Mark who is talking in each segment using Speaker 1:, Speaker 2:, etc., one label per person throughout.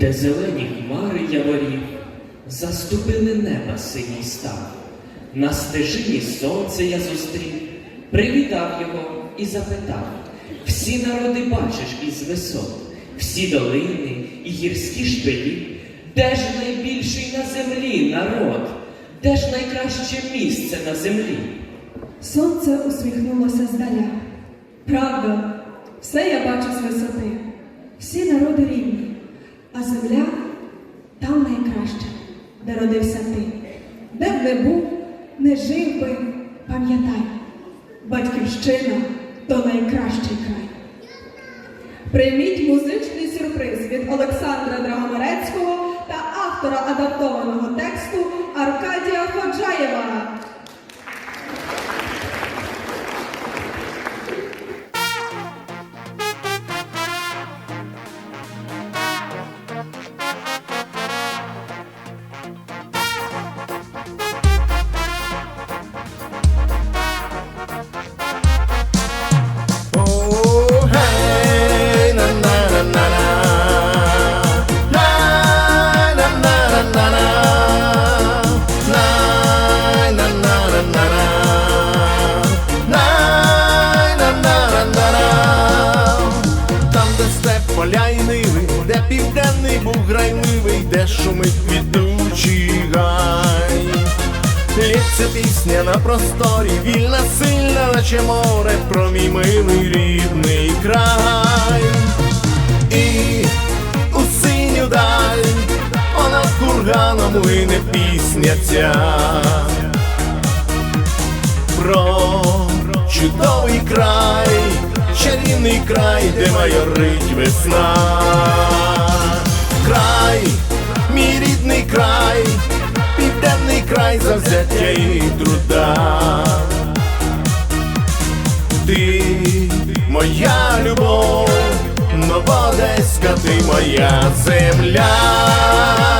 Speaker 1: де зелені хмари яворів, заступили неба синій став. На стежині сонце я зустрів, привітав його і запитав: всі народи бачиш із висот, всі долини і гірські шпилі, де ж найбільший на землі народ, де ж найкраще місце на землі?
Speaker 2: Сонце усміхнулося здаля. Правда, все я бачу з висоти. Всі народи рівні, а земля там найкраща, де родився ти. Де б не був, не жив би, пам'ятай, батьківщина то найкращий край. Прийміть музичний сюрприз від Олександра Драгомирецького та автора адаптованого тексту Аркадія Ходжаєва.
Speaker 3: Південний був грайливий, де шумить квітучий гай. Лється пісня на просторі, вільна, сильна, наче море, про мій милий рідний край. І у синю даль, понад курганом лине пісня ця. Про чудовий край, чарівний край, де майорить весна. Край, мій рідний край, південний край завзяття і труда. Ти моя любов, новодеська, ти моя земля.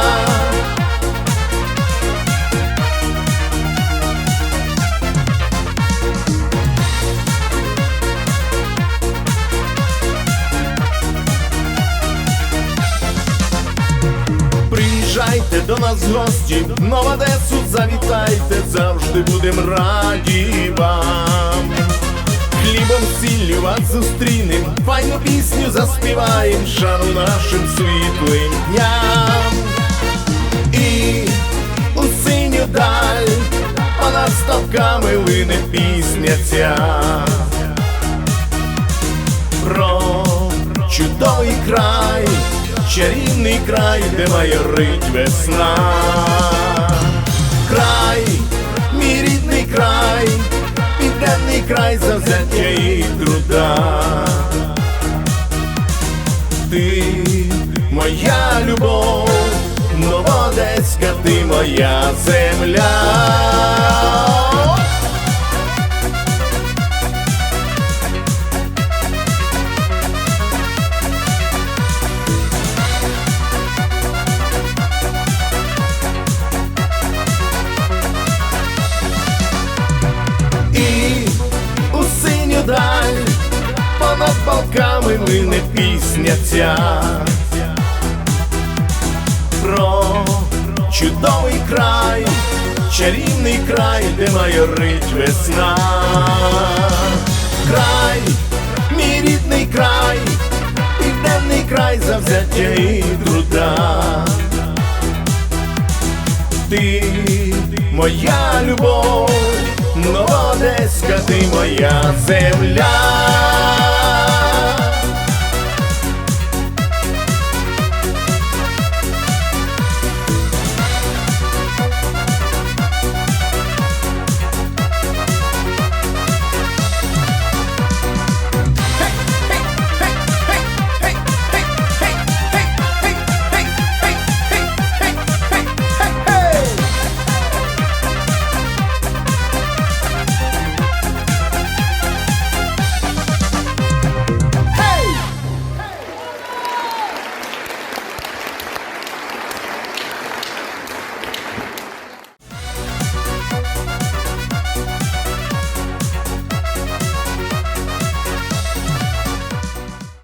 Speaker 3: До нас в гості, в Нову Одесу завітайте, завжди будем раді вам. Хлібом сіллю вас зустрінем, файну пісню заспіваєм, шану нашим світлим дням. І у синю даль понад ставками лине пісня ця край, де майорить весна. Край, мій рідний край, південний край завзяття і труда. Ти моя любов, новодеська, ти моя земля. Балками лине пісня ця про чудовий край, чарівний край, де майорить весна. Край, мій рідний край, південний край завзяття і труда. Ти моя любов, новодеська, ти моя земля.